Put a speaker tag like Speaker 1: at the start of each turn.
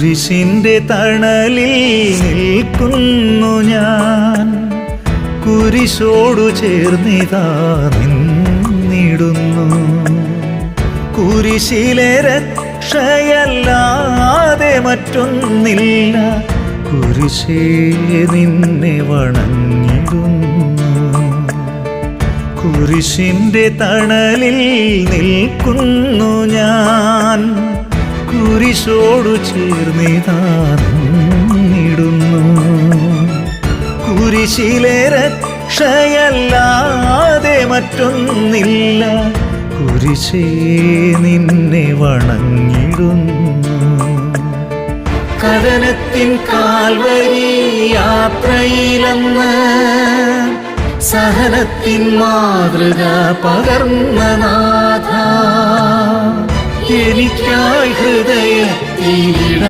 Speaker 1: കുരിശിന്റെ തണലിൽ നിൽക്കുന്നു ഞാൻ. കുരിശോടു ചേർന്നിതാ നിന്നിടുന്നു. കുരിശിലെ രക്ഷയല്ലാതെ മറ്റൊന്നില്ല. കുരിശേ നിന്നെ വണങ്ങിടുന്നു. കുരിശിന്റെ തണലിൽ നിൽക്കുന്നു കുരിശോടു ചേർന്നിടുന്നു കുരിശിലെ രക്ഷയല്ലാതെ മറ്റൊന്നില്ല. കുരിശേ നിന്നെ വണങ്ങിടുന്നു. കഥനത്തിൻ കാൽവരി യാത്രയിലെന്ന് സഹനത്തിൻ മാതൃക പകർന്ന എനിക്കായി ഹൃദയത്തിൽ